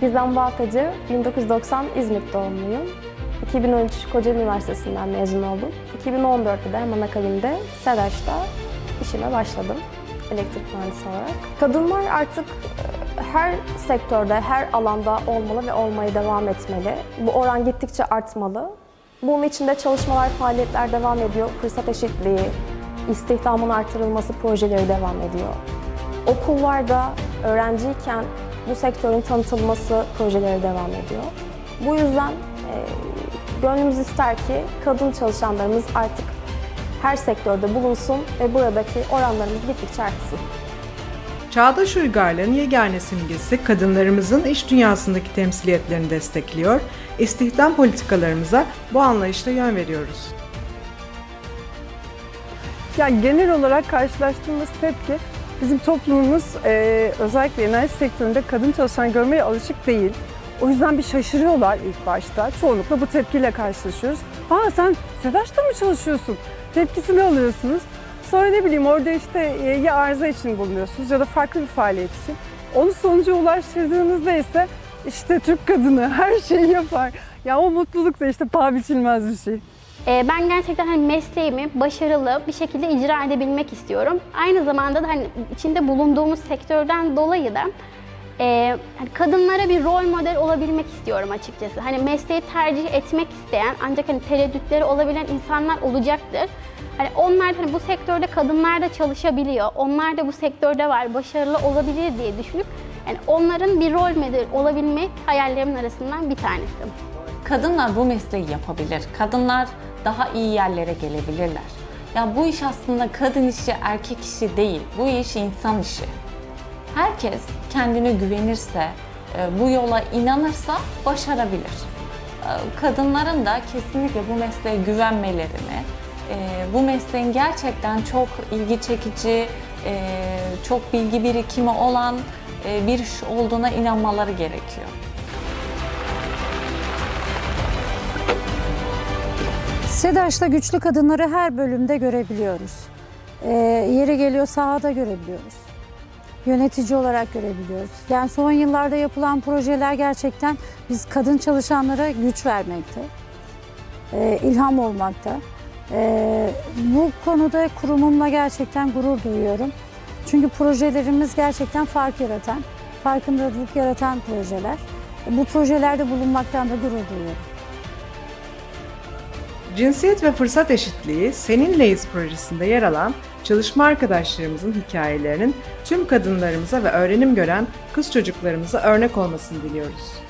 Gizem Baltacı, 1990 İzmit doğumluyum. 2013 Kocaeli Üniversitesi'nden mezun oldum. 2014'te de hemen akabinde SEDAŞ'ta işime başladım elektrik mühendisi olarak. Kadınlar artık e, her sektörde, her alanda olmalı ve olmaya devam etmeli. Bu oran gittikçe artmalı. Bunun içinde çalışmalar, faaliyetler devam ediyor. Fırsat eşitliği, istihdamın artırılması projeleri devam ediyor. Okullarda öğrenciyken bu sektörün tanıtılması projeleri devam ediyor. Bu yüzden e, gönlümüz ister ki kadın çalışanlarımız artık her sektörde bulunsun ve buradaki oranlarımız gittikçe artsın. Çağdaş Uygarlığın yegane simgesi kadınlarımızın iş dünyasındaki temsiliyetlerini destekliyor, istihdam politikalarımıza bu anlayışla yön veriyoruz. Yani genel olarak karşılaştığımız tepki bizim toplumumuz e, özellikle enerji sektöründe kadın çalışan görmeye alışık değil. O yüzden bir şaşırıyorlar ilk başta. Çoğunlukla bu tepkiyle karşılaşıyoruz. Aa sen SEDAŞ'ta mı çalışıyorsun? Tepkisini alıyorsunuz. Sonra ne bileyim orada işte e, ya arıza için bulunuyorsunuz ya da farklı bir faaliyet için. Onu sonuca ulaştırdığınızda ise işte Türk kadını her şeyi yapar. Ya o mutluluk da işte paha biçilmez bir şey. Ee, Ben gerçekten hani mesleğimi başarılı bir şekilde icra edebilmek istiyorum. Aynı zamanda da hani içinde bulunduğumuz sektörden dolayı da e, hani kadınlara bir rol model olabilmek istiyorum açıkçası. Hani mesleği tercih etmek isteyen ancak hani tereddütleri olabilen insanlar olacaktır. Hani onlar hani bu sektörde kadınlar da çalışabiliyor. Onlar da bu sektörde var, başarılı olabilir diye düşünüp yani onların bir rol model olabilmek hayallerimin arasından bir tanesi. Kadınlar bu mesleği yapabilir. Kadınlar daha iyi yerlere gelebilirler. Ya bu iş aslında kadın işi, erkek işi değil. Bu iş insan işi. Herkes kendine güvenirse, e, bu yola inanırsa başarabilir. E, Kadınların da kesinlikle bu mesleğe güvenmelerini, e, bu mesleğin gerçekten çok ilgi çekici, çok bilgi birikimi olan bir iş olduğuna inanmaları gerekiyor. SEDAŞ'ta güçlü kadınları her bölümde görebiliyoruz. Ee, yeri geliyor sahada görebiliyoruz. Yönetici olarak görebiliyoruz. Yani son yıllarda yapılan projeler gerçekten biz kadın çalışanlara güç vermekte, ee, ilham olmakta. Ee, bu konuda kurumumla gerçekten gurur duyuyorum. Çünkü projelerimiz gerçekten fark yaratan, farkındalık yaratan projeler. Bu projelerde bulunmaktan da gurur duyuyorum. Cinsiyet ve fırsat eşitliği Seninleyiz projesinde yer alan çalışma arkadaşlarımızın hikayelerinin tüm kadınlarımıza ve öğrenim gören kız çocuklarımıza örnek olmasını diliyoruz.